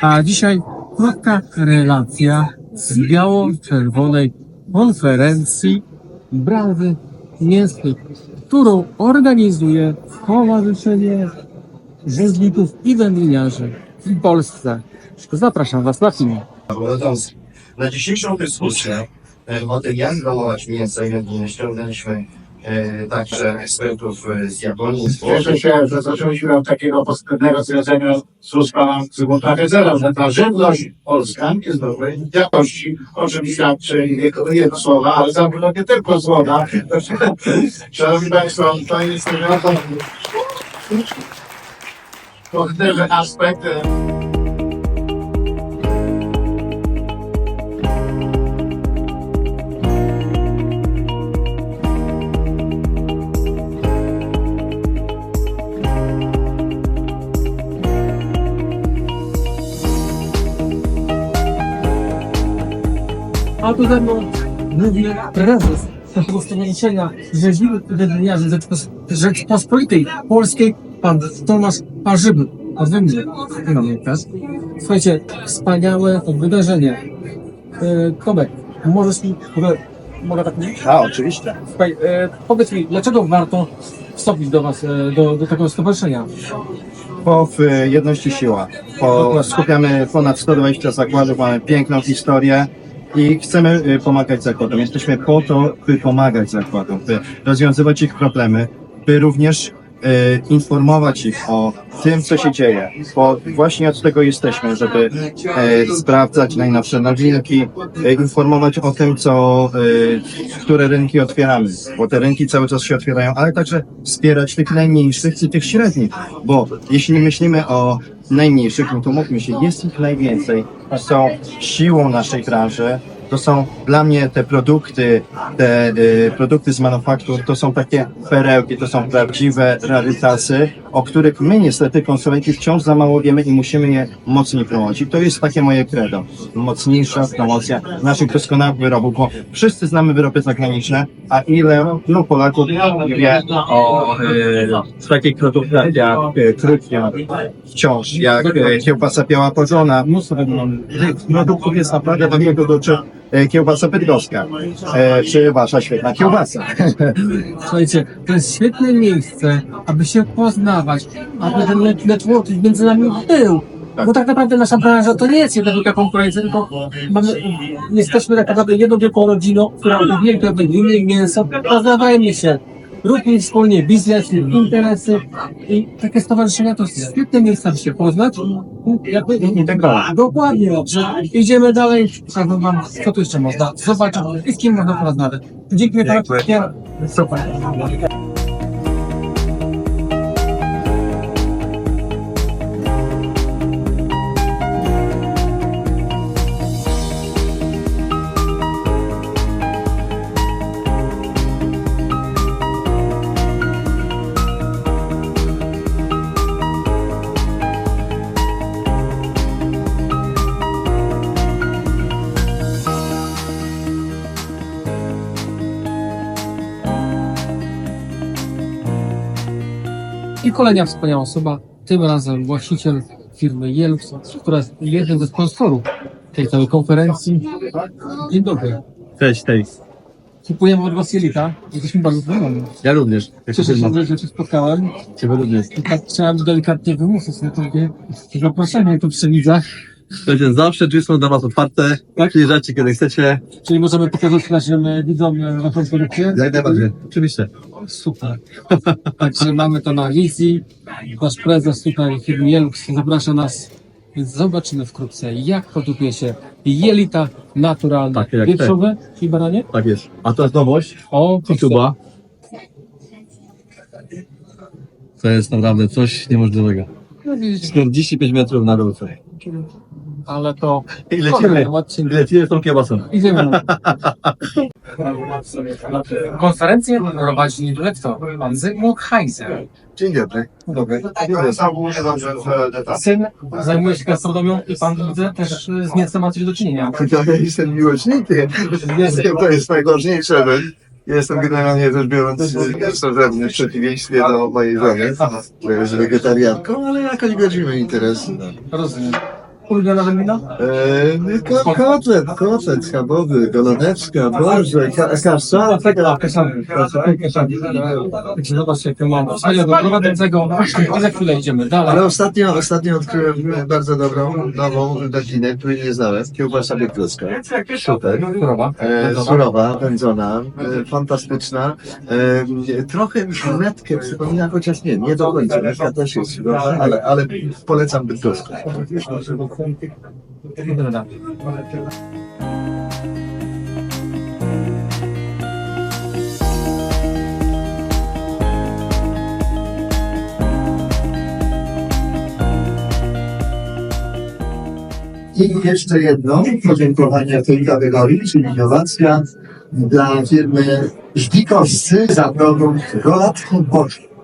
A dzisiaj krótka relacja z biało-czerwonej konferencji branży mięskiej, którą organizuje Stowarzyszenie Rzeźników i Wędliniarzy w Polsce. Zapraszam Was na film. Na dzisiejszą dyskusję o tym, jak zdołować mięso i wędliny, ściągnęliśmy także ekspertów e, z Japonii. Cieszę się, że zaczęliśmy od takiego pozytywnego stwierdzenia z pana Zygmunta Gezela, że ta żywność polska jest dobrej jakości, o czym świadczy jego, słowa, ale zarówno nie tylko słowa. Szanowni Państwo, to jest pozytywny aspekt. A tu ze mną mówi prezes takiego stowarzyszenia wędliniarzy Rzeczpos- Rzeczpospolitej Polskiej, pan Tomasz Parzyby. A wy mnie. Słuchajcie, wspaniałe wydarzenie. E, Tomek, możesz mi, mogę, mogę tak mówić? A, oczywiście. Słuchaj, e, powiedz mi, dlaczego warto wstąpić do was, e, do, do tego stowarzyszenia? Bo w jedności siła. Bo skupiamy ponad 120 zakładów, mamy piękną historię i chcemy y, pomagać zakładom. Jesteśmy po to, by pomagać zakładom, by rozwiązywać ich problemy, by również informować ich o tym, co się dzieje. Bo właśnie od tego jesteśmy, żeby e, sprawdzać najnowsze nowinki, e, informować o tym, co, e, które rynki otwieramy, bo te rynki cały czas się otwierają, ale także wspierać tych najmniejszych i tych średnich, bo jeśli myślimy o najmniejszych, no to mówmy się, jest ich najwięcej, są siłą naszej branży, to są dla mnie te produkty, te y, produkty z manufaktur, to są takie perełki, to są prawdziwe rarytasy, o których my niestety konsumenci wciąż za mało wiemy i musimy je mocniej promować. To jest takie moje credo. Mocniejsza promocja naszych doskonałych wyrobów, bo wszyscy znamy wyroby zagraniczne, a ile no, Polaków wie o y, takich produktach jak y, krupnia wciąż, jak y, kiełbasa biała pożona, mnóstwo produktów jest naprawdę do niego e, kiełbasa bydgoska, e, czy wasza świetna kiełbasa. Słuchajcie, to jest świetne miejsce, aby się poznawać, aby ten net- networking między nami był. Bo tak naprawdę nasza branża to nie jest jedna wielka konkurencja, tylko mamy, jesteśmy tak naprawdę jedną wielką rodziną, która uwielbia wędliny i mięso, poznawajmy się. Róbmy wspólnie biznes, interesy i takie stowarzyszenia to świetne miejsce, aby się poznać. Jakby. Dokładnie, że idziemy dalej, pokażę wam, co tu jeszcze można zobaczyć i z kim można porozmawiać. Dziękuję bardzo. Super. I kolejna wspaniała osoba, tym razem właściciel firmy Jelux, która jest jednym ze sponsorów tej całej konferencji. Dzień dobry. Cześć, tej. Kupujemy od Was Jelita. Jesteśmy bardzo zadowoleni. Ja również. Jak Cieszę się, że Cię spotkałem. Ciebie również. I tak chciałem delikatnie wymusić na tobie zaproszenie tu przy widzach. Słuchajcie, zawsze drzwi są dla Was otwarte. Tak? Przyjeżdżacie kiedy chcecie. Czyli możemy pokazać naszym e, widzom e, Waszą produkcję. Jak najbardziej. Oczywiście. Super. Także mamy to na wizji. Wasz prezes tutaj firmy Jelux zaprasza nas. Więc zobaczymy wkrótce, jak produkuje się jelita naturalne, Takie jak wieprzowe i baranie. Tak jest. A to jest nowość. O, Kituba. To jest naprawdę coś niemożliwego. No widzicie, 45 metrów na dół. Ale to I lecimy. I lecimy z tą kiełbasą. Idziemy. Konferencję prowadzi lektor, pan Zygmunt Heiser. Dzień dobry. Dobry. Syn zajmuje się gastronomią i pan widzę też z mięsem ma coś do czynienia. Ja jestem miłośnikiem. To jest najważniejsze. bo Jestem generalnie rzecz biorąc mięsożerny w przeciwieństwie do mojej żony, która jest wegetarianką, ale jakoś godzimy interesy. Rozumiem. Ulubione wino? Eee, ko- kotlet, kotlet schabowy, goloneczka, boże, ka- kasa. A, kasany. Kasany. Zobaczcie, jakie mam. Ale do prowadzącego, za chwilę idziemy dalej. Ale ostatnio, ostatnio odkryłem bardzo dobrą, nową wędlinę, której nie znałem. Kiełbasa biegluska. Super. Surowa. E, surowa, wędzona, e, fantastyczna. E, trochę metkę przypomina, chociaż nie, nie do końca. Metka też jest surowa, ale, ale polecam bydgoską. I jeszcze jedno podziękowanie tej kategorii, czyli innowacja dla firmy Żdikowscy za produkt Rolat Boży.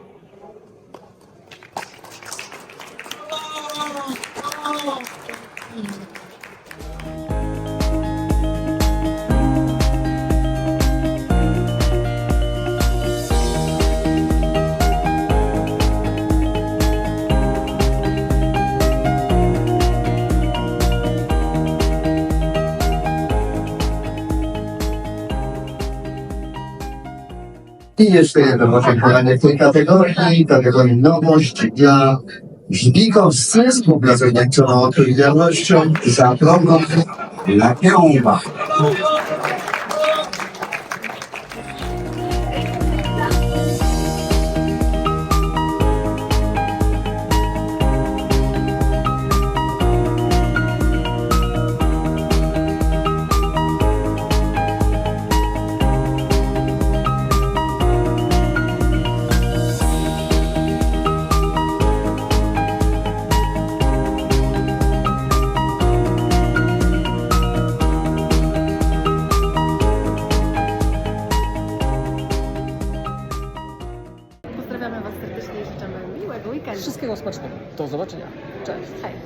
I jeszcze jedno podziękowanie w tej kategorii, kategorii nowość dla Żdikowscy z współpracującą odpowiedzialnością za program La Kiełba. Smacznego. Do zobaczenia. Cześć. Hej.